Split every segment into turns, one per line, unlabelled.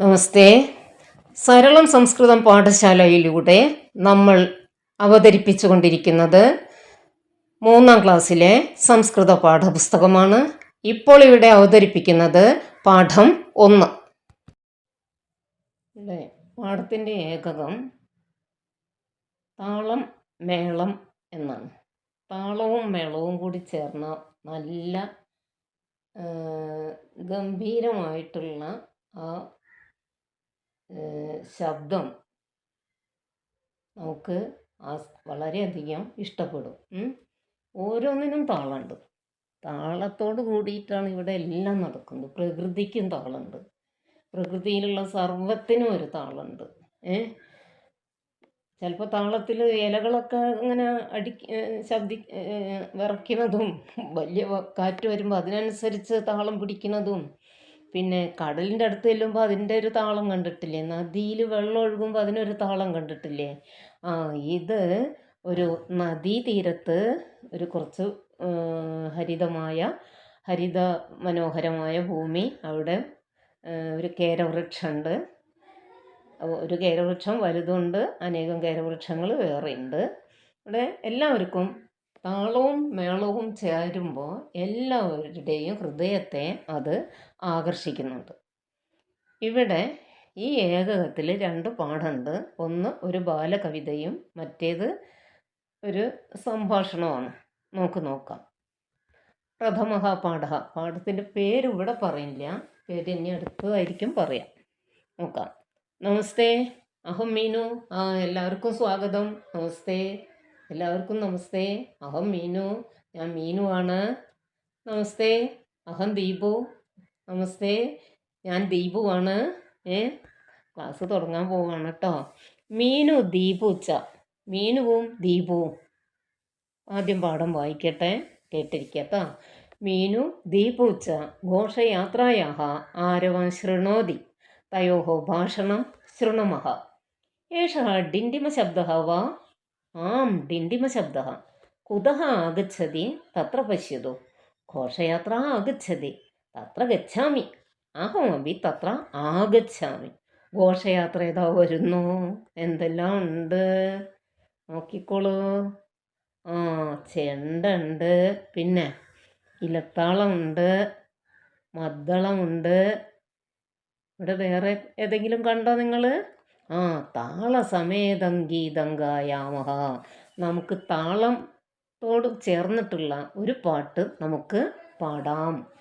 നമസ്തേ. സരളം സംസ്കൃതം പാഠശാലയിലൂടെ നമ്മൾ അവതരിപ്പിച്ചു കൊണ്ടിരിക്കുന്നത് മൂന്നാം ക്ലാസ്സിലെ സംസ്കൃത പാഠപുസ്തകമാണ്. ഇപ്പോൾ ഇവിടെ അവതരിപ്പിക്കുന്നത് പാഠം ഒന്ന്. പാഠത്തിന്റെ ഏകകം താളം മേളം എന്നാണ്. താളവും മേളവും കൂടി ചേർന്ന നല്ല ഗംഭീരമായിട്ടുള്ള ആ ശബ്ദം നമുക്ക് വളരെയധികം ഇഷ്ടപ്പെടും. ഓരോന്നിനും താളമുണ്ട് താളത്തോട് കൂടിയിട്ടാണ് ഇവിടെ എല്ലാം നടക്കുന്നത്. പ്രകൃതിക്കും താളമുണ്ട് പ്രകൃതിയിലുള്ള സർവത്തിനും ഒരു താളമുണ്ട് ഏ? ചിലപ്പോൾ താളത്തിൽ ഇലകളൊക്കെ ഇങ്ങനെ അടി ശബ്ദി വിറയ്ക്കുന്നതും വലിയ കാറ്റ് വരുമ്പോൾ അതിനനുസരിച്ച് താളം പിടിക്കുന്നതും പിന്നെ കടലിന്റെ അടുത്ത് ചെല്ലുമ്പോൾ അതിന്റെ ഒരു താളം കണ്ടിട്ടില്ലേ? നദിയിൽ വെള്ളം ഒഴുകുമ്പോൾ അതിനൊരു താളം കണ്ടിട്ടില്ലേ? ആ ഇത് ഒരു നദീതീരത്ത് ഒരു കുറച്ച് ഹരിതമായ ഹരിത മനോഹരമായ ഭൂമി അവിടെ ഒരു കേരവൃക്ഷമുണ്ട് ഒരു കേരവൃക്ഷം വലുതുണ്ട് അനേകം കേരവൃക്ഷങ്ങൾ വേറെയുണ്ട്. ഇവിടെ എല്ലാവർക്കും താളവും മേളവും ചേരുമ്പോൾ എല്ലാവരുടെയും ഹൃദയത്തെ അത് ആകർഷിക്കുന്നുണ്ട്. ഇവിടെ ഈ ഏകകത്തിൽ രണ്ട് പാടുണ്ട് ഒന്ന് ഒരു ബാലകവിതയും മറ്റേത് ഒരു സംഭാഷണമാണ് നമുക്ക് നോക്കാം. പ്രഥമ പാഠ പാഠത്തിന്റെ പേര് ഇവിടെ പറയില്ല. പേര് ഇനി അടുത്തതായിരിക്കും പറയാം. നോക്കാം. നമസ്തേ. അഹം മീനു. ആ എല്ലാവർക്കും സ്വാഗതം. നമസ്തേ. എല്ലാവർക്കും നമസ്തേ. അഹം മീനു. ഞാൻ മീനു ആണ് നമസ്തേ. അഹം ദീപു. നമസ്തേ. ഞാൻ ദീപു ആണ് ഏ? ക്ലാസ് തുടങ്ങാൻ പോവാണ് കേട്ടോ. മീനു ദീപു ഉച്ച. മീനുവും ദീപുവും. ആദ്യം പാഠം വായിക്കട്ടെ. കേട്ടിരിക്കട്ടോ മീനു ദീപൂച്ച ഘോഷയാത്രായാഹ. ആരവം ശൃണോതി. തയോഹോ ഭാഷണം ശൃണമഹ. ഏഷ ഡിൻഡിമശബ്ദ വ. ആം ഡിണ്ടിമശബ്ദ കുതഃ ആഗച്ഛതി തത്ര പശ്യതു. ഘോഷയാത്ര ആഗച്ഛതി തത്ര ഗച്ഛാമി. അഹമപി തത്ര ആഗച്ഛാമി. ഘോഷയാത്ര ഏതാ വരുന്നു? എന്തെല്ലാം ഉണ്ട് നോക്കിക്കോളൂ. ആ ചെണ്ടുണ്ട് പിന്നെ ഇലത്താളമുണ്ട് മദ്ദളമുണ്ട്. ഇവിടെ വേറെ ഏതെങ്കിലും കണ്ടോ നിങ്ങൾ ആ താളസമേതം ഗീതം ഗായാമഹ നമുക്ക് താളത്തോട് ചേർന്നിട്ടുള്ള ഒരു പാട്ട് നമുക്ക് പാടാം?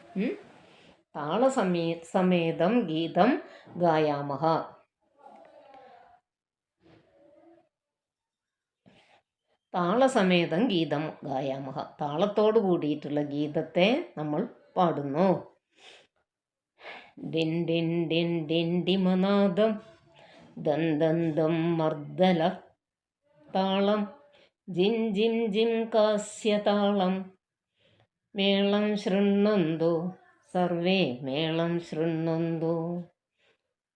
താളസമേ സമേതം ഗീതം ഗായാമഹ. താളസമേതം ഗീതം ഗായാമഹ. താളത്തോട് കൂടിയിട്ടുള്ള ഗീതത്തെ നമ്മൾ പാടുന്നു. ഡിൻ ഡിൻ ഡിൻ ഡിൻ ഡിമനാദം ദന്തന്തം മർദ്ദല താളം. ജിം ജിം ജിം കാസ്യതാളം മേളം ശൃണ്ണന്തു സർവേ മേളം ശൃണ്ണന്തു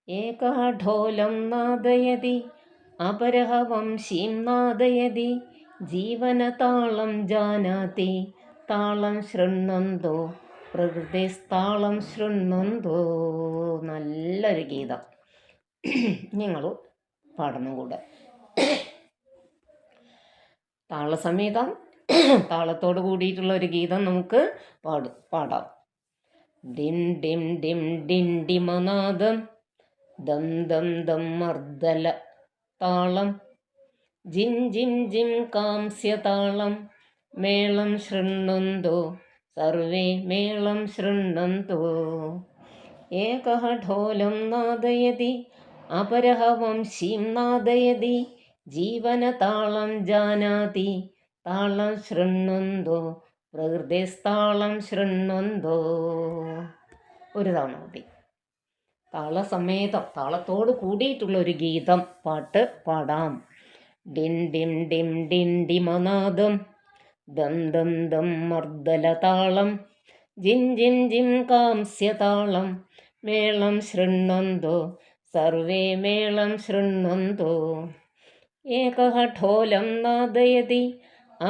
ഏകാഠോലം നാദയതി. അപരഹ വംശീം നാദയതി. ജീവനതാളം ജാനാതി. താളം ശൃണ്വന്തോ പ്രകൃതിസ്ഥാളം ശൃണ്ണന്തു നല്ലൊരു ഗീതം. നിങ്ങൾ പാടണം കൂടെ. താളസമേതം താളത്തോട് കൂടിയിട്ടുള്ള ഒരു ഗീതം നമുക്ക് പാട് പാടാം. ഡിം ഡിം ഡിം ഡിം ഡിമനാദം ദം ദം ദം മർദ്ദല താളം. ജിം ജിം ജിം കാംസ്യ താളം മേളം ശൃണ്വന്തോ സർവേ മേളം ശൃണ്വന്തോ ഏക ഢോലം നാദയതി അപരഹവംശീം നാദയതി ജീവനതാളം ജാനാതി താളം ശൃണ്ണന്തോ പ്രകൃതിസ്ഥാളം ശൃണ്ണന്തോ. ഒരു തവണ കൂടി. താളസമേതം താളത്തോട് കൂടിയിട്ടുള്ള ഒരു ഗീതം പാട്ട് പാടാം. ഡിം ഡിം ഡിം ഡിം ഡിമനാദം ദം ദം ദം മർദ്ദലതാളം ജിം ജിം ജിം കാംസ്യതാളം മേളം ശൃണ്ണന്തോ സർവേ മേളം ശൃണ്വന്തോ. ഏകഠോലം നാദയതി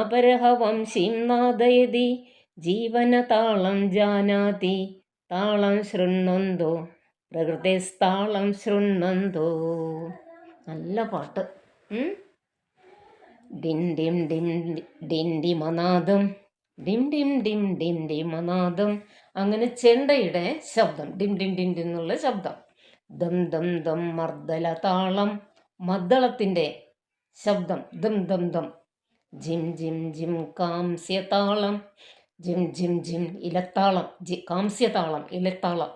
അപരഹവംശീം നാദയതി ജീവനതാളം ജാനാതി താളം ശൃണ്വന്തോ. പ്രകൃതിസ്ഥാളം ശൃണ്വന്തോ. നല്ല പാട്ട്. ഡിം ഡിം ഡിം ഡിം ഡിം ഡിം ഡിം ഡിം മനാദം അങ്ങനെ ചെണ്ടയുടെ ശബ്ദം. ഡിം ഡിം ഡിം എന്നുള്ള ശബ്ദം. ദം ദം ദം മർദ്ദല താളം. മദ്ദളത്തിന്റെ ശബ്ദം ദം ദം ദം. ജിം ജിം ജിം കാംസ്യതാളം ജിം ജിം ജിം ഇലത്താളം. ജി കാംസ്യതാളം ഇലത്താളം.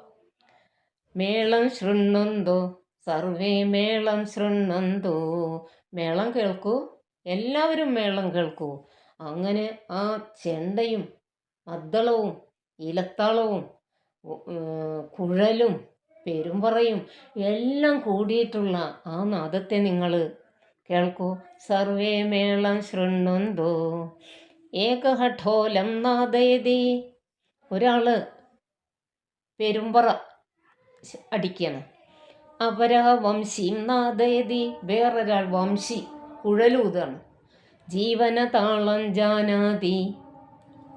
മേളം ശൃണ്ണന്തോ സർവേ മേളം ശൃണ്ണന്തോ മേളം കേൾക്കൂ. എല്ലാവരും മേളം കേൾക്കൂ. അങ്ങനെ ആ ചെണ്ടയും മദ്ദളവും ഇലത്താളവും കുഴലും പെരുമ്പറയും എല്ലാം കൂടിയിട്ടുള്ള ആ നാദത്തെ നിങ്ങൾ കേൾക്കൂ. സർവേ മേളം ശൃണ്ണുന്തോ. ഏകഹഠോലം നാദയതി. ഒരാൾ പെരുമ്പറ അടിക്കണം. അപരഹ വംശീം നാദയതി. വേറൊരാൾ വംശി കുഴലൂതാണ്. ജീവന താളം ജാനാതി.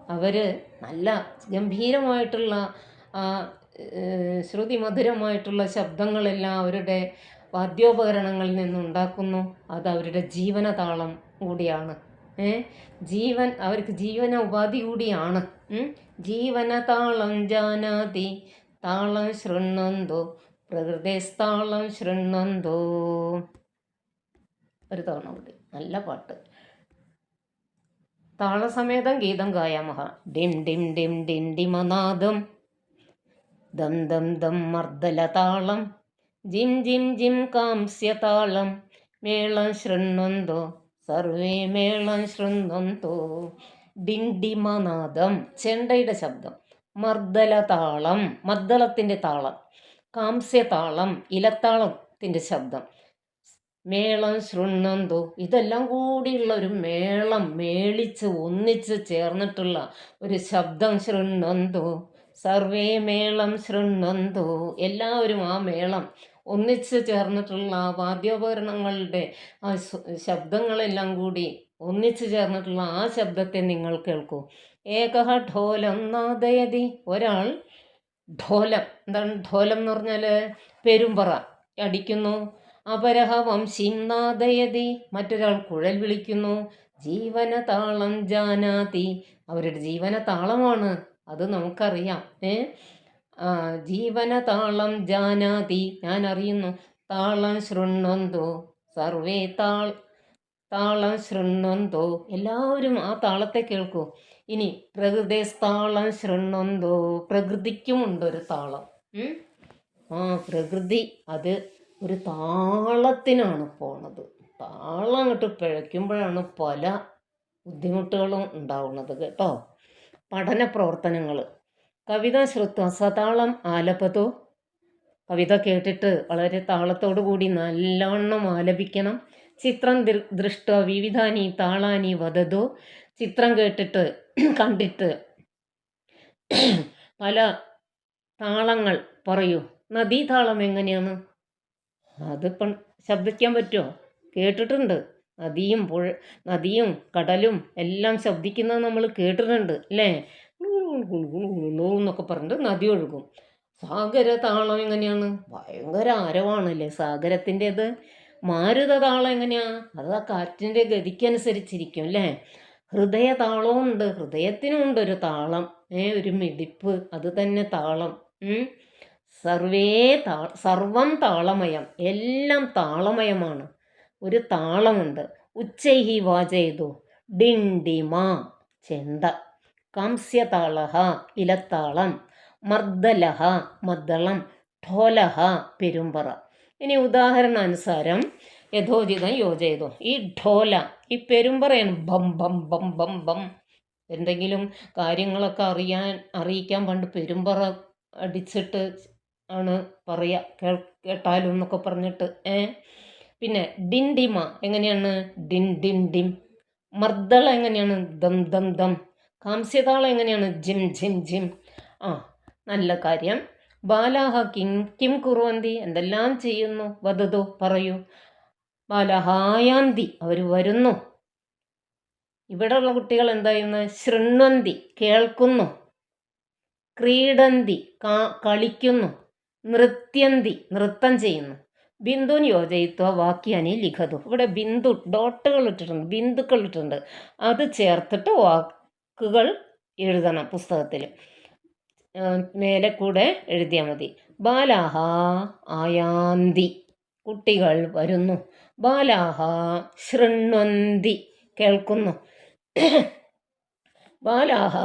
അവർ നല്ല ഗംഭീരമായിട്ടുള്ള ആ മധുരമായിട്ടുള്ള ശബ്ദങ്ങളെല്ലാം അവരുടെ വാദ്യോപകരണങ്ങളിൽ നിന്നുണ്ടാക്കുന്നു. അത് അവരുടെ ജീവനതാളം കൂടിയാണ്. ജീവൻ അവർക്ക് ജീവന ഉപാധി കൂടിയാണ്. ജീവന താളം ജാനാതി താളം ശൃണ്ണന്തോ പ്രകൃതിസ്ഥാളം ശൃണ്ണന്തോ. ഒരു തവണ കൂടി. നല്ല പാട്ട്. താളസമേതം ഗീതം ഗായാമഹ. ഡിം ഡിം ഡിം ഡിം ഡിമനാദം. ദം ദം ദം മർദ്ദല താളം ജിം ജിം ജിം കാംസ്യതാളം. മേളം ശൃണ്വന്തോ. സർവേ മേളം ശൃണ്വന്തോ. ഡിണ്ടിമനാദം. ചെണ്ടയുടെ ശബ്ദം. മർദ്ദല താളം മദ്ദളത്തിന്റെ താളം. കാംസ്യതാളം. ഇലത്താളത്തിന്റെ ശബ്ദം. മേളം ശൃണ്ണന്തോ ഇതെല്ലാം കൂടിയുള്ള ഒരു മേളം. മേളിച്ച് ഒന്നിച്ച് ചേർന്നിട്ടുള്ള ഒരു ശബ്ദം ശൃണ്ണന്തോ സർവേ മേളം ശൃണ്ണന്തു എല്ലാവരും ആ മേളം ഒന്നിച്ച് ചേർന്നിട്ടുള്ള വാദ്യോപകരണങ്ങളുടെ ആ ശബ്ദങ്ങളെല്ലാം കൂടി ഒന്നിച്ച് ചേർന്നിട്ടുള്ള ആ ശബ്ദത്തെ നിങ്ങൾ കേൾക്കൂ. ഏകഹ ഢോലം നാദയതി. ഒരാൾ ഢോലം. എന്താണ് ഢോലം എന്ന് പറഞ്ഞാൽ പെരുമ്പറ അടിക്കുന്നു. അപരഹ വംശീം നാദയതി. മറ്റൊരാൾ കുഴൽ വിളിക്കുന്നു. ജീവന താളം ജാനാതി. അവരുടെ ജീവന താളമാണ് അത് നമുക്കറിയാം. ഏ? ജീവന താളം ജാനാതി. ഞാൻ അറിയുന്നു താളം ശൃണ്ണന്തോ. സർവേ താൾ താളം ശൃണ്ണന്തോ. എല്ലാവരും ആ താളത്തെ കേൾക്കൂ. ഇനി പ്രകൃതിസ്ഥാളം പ്രകൃതിക്കും ഉണ്ട് ഒരു താളം. ആ പ്രകൃതി അത് ഒരു താളത്തിനാണ് പോണത്. താളം അങ്ങോട്ട് പിഴയ്ക്കുമ്പോഴാണ് പല ബുദ്ധിമുട്ടുകളും ഉണ്ടാവുന്നത് കേട്ടോ. പഠന കവിത ശ്രുത്വ സതാളം ആലപതോ. കവിത കേട്ടിട്ട് വളരെ താളത്തോടു കൂടി നല്ലവണ്ണം ആലപിക്കണം. ചിത്രം ദൃഷ്ട വിവിധാനി താളാനി വധതോ. ചിത്രം കേട്ടിട്ട് കണ്ടിട്ട് പല താളങ്ങൾ പറയൂ. നദീതാളം എങ്ങനെയാണ്? അതിപ്പം ശബ്ദിക്കാൻ പറ്റുമോ കേട്ടിട്ടുണ്ട്. നദിയും പുഴ നദിയും കടലും എല്ലാം ശബ്ദിക്കുന്നത് നമ്മൾ കേട്ടിട്ടുണ്ട് അല്ലേ? എന്നൊക്കെ പറഞ്ഞിട്ട് നദി ഒഴുകും. സാഗര താളം എങ്ങനെയാണ്? ഭയങ്കര ആരവാണല്ലേ? സാഗരത്തിന്റെത് മാരുത താളം എങ്ങനെയാണ് അത് ആ കാറ്റിന്റെ ഗതിക്കനുസരിച്ചിരിക്കും അല്ലേ? ഹൃദയ താളവും ഉണ്ട് ഹൃദയത്തിനും ഉണ്ട് ഒരു താളം ഏ ഒരു മിടിപ്പ് അത് തന്നെ താളം സർവേ താ സർവം താളമയം എല്ലാം താളമയമാണ്. ഒരു താളമുണ്ട്. ഉച്ചൈഹി വാചയതു. ഡിണ്ടിമ ചെണ്ട കാംസ്യതാളഹ ഇലത്താളം. മർദ്ദലഹ മദ്ദളം. ഠോലഹ പെരുമ്പറ. ഇനി ഉദാഹരണാനുസാരം യഥോചിതം യോജയതു. ഈ ഠോല ഈ പെരുമ്പറയാണ് ബം ബം ബം ബം ബം എന്തെങ്കിലും കാര്യങ്ങളൊക്കെ അറിയാൻ അറിയിക്കാൻ പണ്ട് പെരുമ്പറ അടിച്ചിട്ട് ആണ് പറയുക കേട്ടാലും എന്നൊക്കെ പറഞ്ഞിട്ട് ഏ? പിന്നെ ഡിൻഡിമ എങ്ങനെയാണ്? Didn't didn't dim. മർദ്ദള എങ്ങനെയാണ്? ദം ദം ദം. കാംസ്യതാള എങ്ങനെയാണ്? ജിം ജിം ജിം. ആ നല്ല കാര്യം. ബാലാഹ കിം കിം കുറുവന്തി എന്തെല്ലാം ചെയ്യുന്നു? വധതോ പറയൂ. ബാലഹായാന്തി അവർ വരുന്നു. ഇവിടെയുള്ള കുട്ടികൾ എന്താ ചെയ്യുന്നത് ശൃണ്വന്തി കേൾക്കുന്നു. ക്രീഡന്തി കളിക്കുന്നു. നൃത്യന്തി നൃത്തം ചെയ്യുന്നു. ബിന്ദുൻ യോജയിത്വ വാക്യാനി ലിഖതു. ഇവിടെ ബിന്ദു ഡോട്ടുകൾ ഇട്ടിട്ടുണ്ട് ബിന്ദുക്കൾ ഇട്ടിട്ടുണ്ട്. അത് ചേർത്തിട്ട് വാക്കുകൾ എഴുതണം പുസ്തകത്തിൽ. മേലെ കൂടെ എഴുതിയാൽ മതി. ബാലാഹ ആയാന്തി കുട്ടികൾ വരുന്നു. ബാലാഹ ശൃണ്വന്തി കേൾക്കുന്നു. ബാലാഹ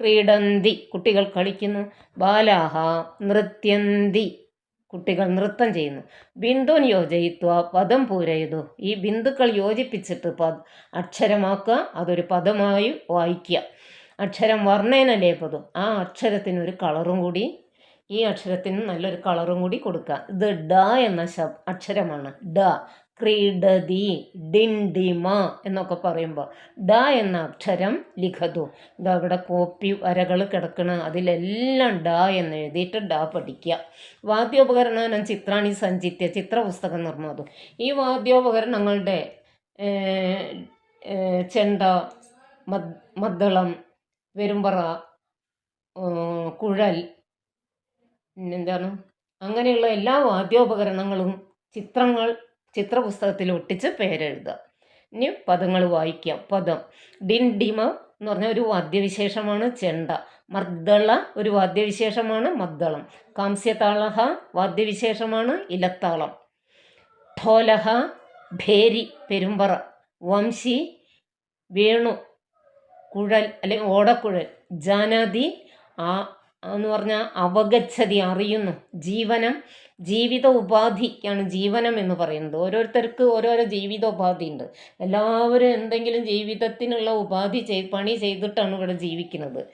ക്രീഡന്തി കുട്ടികൾ കളിക്കുന്നു. ബാലാഹ നൃത്യന്തി കുട്ടികൾ നൃത്തം ചെയ്യുന്നു. ബിന്ദുൻ യോജയിത്വ പദം പൂരയതു. ഈ ബിന്ദുക്കൾ യോജിപ്പിച്ചിട്ട് പദ അക്ഷരമാക്കുക അതൊരു പദമായി വായിക്കുക. അക്ഷരം വർണേന ലേപതു ആ അക്ഷരത്തിന് ഒരു കളറും കൂടി ഈ അക്ഷരത്തിന് നല്ലൊരു കളറും കൂടി കൊടുക്കുക. ഇത് ഡ എന്ന ശബ് അക്ഷരമാണ്. ഡ. ക്രീഡതി ഡിൻഡിമ എന്നൊക്കെ പറയുമ്പോൾ ഡ എന്ന അക്ഷരം ലിഖതു. ഇതാ ഇവിടെ കോപ്പി വരകൾ കിടക്കണ. അതിലെല്ലാം ഡ എന്ന് എഴുതിയിട്ട് ഡ പഠിക്കുക. വാദ്യോപകരണം ചിത്രാണി സഞ്ചിത്യ ചിത്രപുസ്തകം നിർമ്മാതും ഈ വാദ്യോപകരണങ്ങളുടെ ചെണ്ട മദ് മദ്ദളം വെരുമ്പറ കുഴൽ പിന്നെന്താണ്? അങ്ങനെയുള്ള എല്ലാ വാദ്യോപകരണങ്ങളും ചിത്രങ്ങൾ ചിത്രപുസ്തകത്തിൽ ഒട്ടിച്ച് പേരെഴുതുക. ഇനി പദങ്ങൾ വായിക്കാം. പദം. ഡിൻഡിമ എന്ന് പറഞ്ഞ ഒരു വാദ്യവിശേഷമാണ് ചെണ്ട. മർദ്ദള ഒരു വാദ്യവിശേഷമാണ് മദ്ദളം. കാംസ്യതാളഹ വാദ്യവിശേഷമാണ് ഇലത്താളം. ഠോലഹ ഭേരി പെരുമ്പറ. വംശി വേണു കുഴൽ അല്ലെങ്കിൽ ഓടക്കുഴൽ. ജാനാതി ആ എന്ന് പറഞ്ഞാൽ അവഗച്ഛതി അറിയുന്നു. ജീവനം ജീവിത ഉപാധിക്കാണ് ജീവനം എന്ന് പറയുന്നത്. ഓരോരുത്തർക്ക് ഓരോരോ ജീവിത ഉപാധി ഉണ്ട്. എല്ലാവരും എന്തെങ്കിലും ജീവിതത്തിനുള്ള ഉപാധി ചെയ് പണി ചെയ്തിട്ടാണ് ഇവിടെ ജീവിക്കുന്നത്.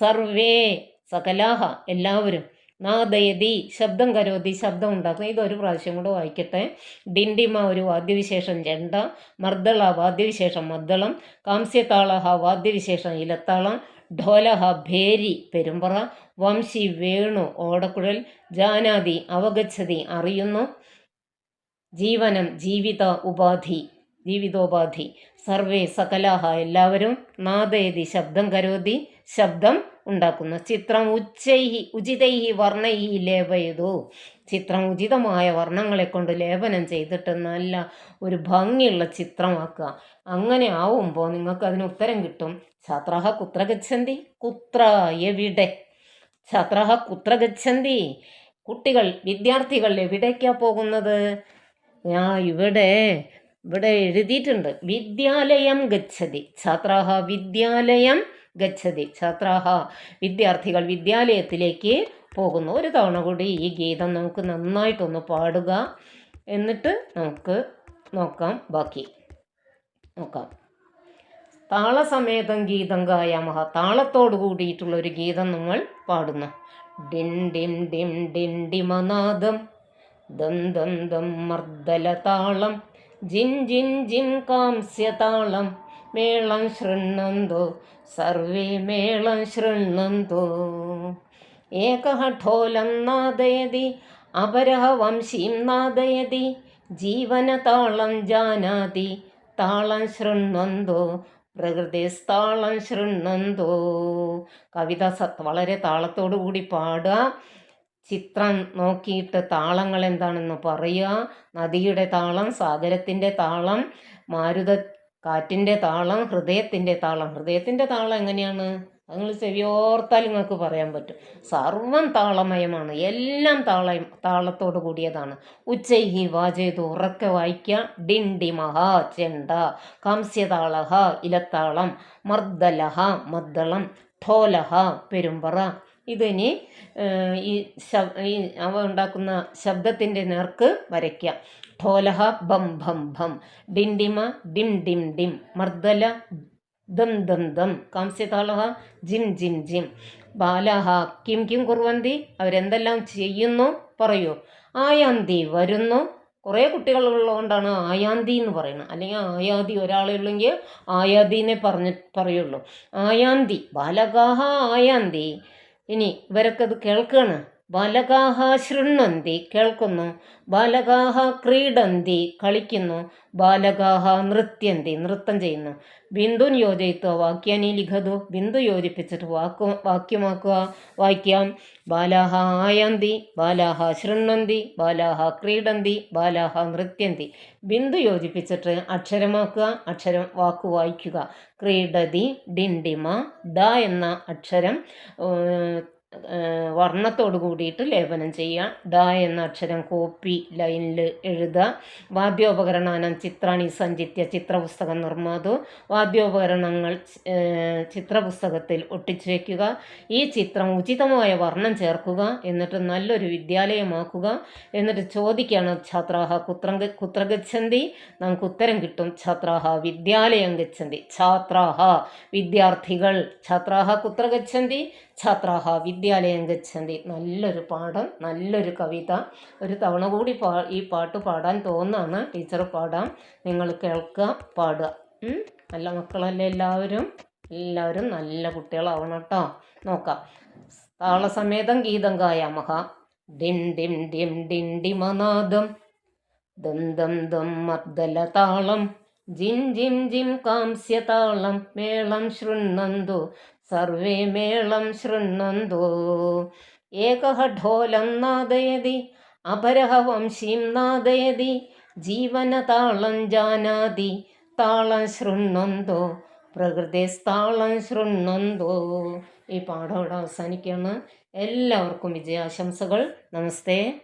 സർവേ സകലാഹ എല്ലാവരും. നാദയതി ശബ്ദം കരോതി ശബ്ദം ഉണ്ടാക്കുന്നു. ഇതൊരു പ്രാവശ്യം കൂടെ വായിക്കട്ടെ. ഡിൻഡിമ ഒരു വാദ്യവിശേഷം ചെണ്ട മർദ്ദള വാദ്യവിശേഷം മദ്ദളം കാംസ്യതാളഹ വാദ്യവിശേഷം ഇലത്താളം ഢോലഹ ഭേരി പെരുമ്പറ വംശി വേണു ഓടക്കുഴൽ ജാനാതി അവഗച്ഛതി അറിയുന്നു. ജീവനം ജീവിത ഉപാധി ജീവിതോപാധി. സർവേ സകലാഹ എല്ലാവരും നാദയതി ശബ്ദം കരോതി ശബ്ദം ഉണ്ടാക്കുന്നു. ചിത്രം ഉച്ചൈഹി ഉചിതൈഹി വർണൈഹി ലേപയതു. ചിത്രം ഉചിതമായ വർണങ്ങളെ കൊണ്ട് ലേപനം ചെയ്തിട്ട് നല്ല ഒരു ഭംഗിയുള്ള ചിത്രമാക്കുക. അങ്ങനെ ആവുമ്പോൾ നിങ്ങൾക്ക് അതിന് ഉത്തരം കിട്ടും. ഛാത്രാഹ കുത്ര ഗച്ഛന്തി കുത്ര എവിടെ ഛാത്രാഹ കുത്ര ഗച്ഛന്തി. കുട്ടികൾ വിദ്യാർത്ഥികൾ എവിടേക്കാണ് പോകുന്നത്? ഞാൻ ഇവിടെ. ഇവിടെ എഴുതിയിട്ടുണ്ട്. വിദ്യാലയം ഗച്ഛതി. ഛാത്രാഹ വിദ്യാലയം ഗച്ഛതി. ഛാത്രാഹ വിദ്യാർത്ഥികൾ വിദ്യാലയത്തിലേക്ക് പോകുന്നു. ഒരു തവണ കൂടി ഈ ഗീതം നമുക്ക് നന്നായിട്ടൊന്ന് പാടുക. എന്നിട്ട് നമുക്ക് നോക്കാം ബാക്കി. നോക്കാം. താളസമേതം ഗീതം ഗായാമഹ. താളത്തോട് കൂടിയിട്ടുള്ള ഒരു ഗീതം നമ്മൾ പാടുന്നു. ഡിം ഡിം ഡിം ഡിം ഡിമനാദം. ദം ദം ദം മർദ്ദല താളം. ജിൻ ജിൻ ജിൻ കാംസ്യതാളം മേളം ശൃണ്ണന്തോ. സർവേ മേളം ശൃണ്വന്തോ ഠോലം നാദയതി അപരഹ വംശീം നാദയതി ജീവനതാളം ജാനാതി താളം ശൃണ്വന്തോ പ്രകൃതിസ്താളം ശൃണ്വന്തോ. കവിത വളരെ താളത്തോടു കൂടി പാടുക. ചിത്രം നോക്കിയിട്ട് താളങ്ങൾ എന്താണെന്ന് പറയുക. നദിയുടെ താളം സാഗരത്തിന്റെ താളം മാരുത കാറ്റിന്റെ താളം ഹൃദയത്തിന്റെ താളം. ഹൃദയത്തിന്റെ താളം എങ്ങനെയാണ്? അത് നിങ്ങൾ ചെവിയോർത്താൽ നിങ്ങൾക്ക് പറയാൻ പറ്റും. സർവം താളമയമാണ്. എല്ലാം താളയം താളത്തോട് കൂടിയതാണ്. ഉച്ചൈഹി വാചേതു ഉറക്കെ വായിക്കുക ഡിണ്ടിമഹ ചെണ്ട. കാംസ്യതാളഹ ഇലത്താളം. മർദ്ദലഹ മദ്ദളം. ഠോലഹ പെരുമ്പറ. ഇതിനി ഈ ശബ് ഈ അവ ഉണ്ടാക്കുന്ന ശബ്ദത്തിന്റെ നേർക്ക് വരയ്ക്കുക ഠോലഹ ബം ഭം ഭം ഡിണ്ടിമ ഡിം ഡിം ഡിം. മർദ്ദല ദം ദം ദം. കാംസ്യതാളഹ ജിം ജിം ജിം. ബാലഹ കിം കിം കുർവന്തി അവരെന്തെല്ലാം ചെയ്യുന്നു പറയൂ. ആയാന്തി വരുന്നു. കുറേ കുട്ടികളുള്ളതുകൊണ്ടാണ് ആയാന്തി എന്ന് പറയുന്നത്. അല്ലെങ്കിൽ ആയാതി ഒരാളെ ഉള്ളെങ്കിൽ ആയാതിനെ പറഞ്ഞ് പറയുള്ളൂ. ആയാന്തി ബാലകാഹ ആയാന്തി. ഇനി ഇവരൊക്കെ അത് കേൾക്കുകയാണ് ബാലകാഹ ശൃണ്വന്തി കേൾക്കുന്നു. ബാലകാഹ ക്രീഡന്തി കളിക്കുന്നു. ബാലകാഹ നൃത്യന്തി നൃത്തം ചെയ്യുന്നു. ബിന്ദുൻ യോജയിത്വ വാക്യാനി ലിഖതു. ബിന്ദു യോജിപ്പിച്ചിട്ട് വാക്കു വാക്യമാക്കുക. വാക്യം ബാലാഹ ആയന്തി ബാലാഹ ശൃണ്വന്തി ബാലാഹ ക്രീഡന്തി ബാലാഹ നൃത്യന്തി. ബിന്ദു യോജിപ്പിച്ചിട്ട് അക്ഷരമാക്കുക. അക്ഷരം വാക്കു വായിക്കുക. ക്രീഡതി ഡിണ്ടിമ ഡ എന്ന അക്ഷരം വർണത്തോട് കൂടിയിട്ട് ലേപനം ചെയ്യുക ഡ എന്ന അക്ഷരം കോപ്പി ലൈനിൽ എഴുതുക വാദ്യോപകരണാനം ചിത്രാണി സഞ്ചിത്യ ചിത്രപുസ്തക നിർമ്മാതു. വാദ്യോപകരണങ്ങൾ ചിത്രപുസ്തകത്തിൽ ഒട്ടിച്ചു വയ്ക്കുക ഈ ചിത്രം ഉചിതമായ വർണം ചേർക്കുക. എന്നിട്ട് നല്ലൊരു വിദ്യാലയമാക്കുക. എന്നിട്ട് ചോദിക്കുകയാണ് ഛാത്രാഹ കുത്രം കുത്ര ഗച്ഛന്തി നമുക്ക് ഉത്തരം കിട്ടും ഛാത്രാഹ വിദ്യാലയം ഗച്ഛന്തി. ഛാത്രാഹ വിദ്യാർത്ഥികൾ ഛാത്രാഹ കുത്ര ഗച്ഛന്തി ഛാത്രാഹ വിദ്യാലയം ഗച്ഛന്തി നല്ലൊരു പാഠം നല്ലൊരു കവിത. ഒരു തവണ കൂടി പാ ഈ പാട്ട് പാടാൻ തോന്നാണ് ടീച്ചർ പാടാം നിങ്ങൾ കേൾക്കുക പാടുക. നല്ല മക്കളല്ലേ എല്ലാവരും? എല്ലാവരും നല്ല കുട്ടികളാവണം കേട്ടോ. നോക്കാം. താളസമേതം ഗീതം ഗായാമഹ. ഡിം ഡിം ഡിം ഡിം ഡിമനാദം. ദം ദം ദം മർദ്ദലതാളം ജിം ജിം ജിം കാംസ്യതാളം മേളം ശൃണ്വന്തു സർവേ മേളം ശൃണ്വന്തു ഏകഃ ഢോലം നാദയതി അപരഹ വംശീം നാദയതി ജീവന താളം ജാനാതി താളം ശൃണ്വന്തോ പ്രകൃതിസ്താളം ശൃണ്വന്തോ ഈ പാഠം ഇവിടെ അവസാനിക്കുകയാണ്. എല്ലാവർക്കും വിജയാശംസകൾ. നമസ്തേ.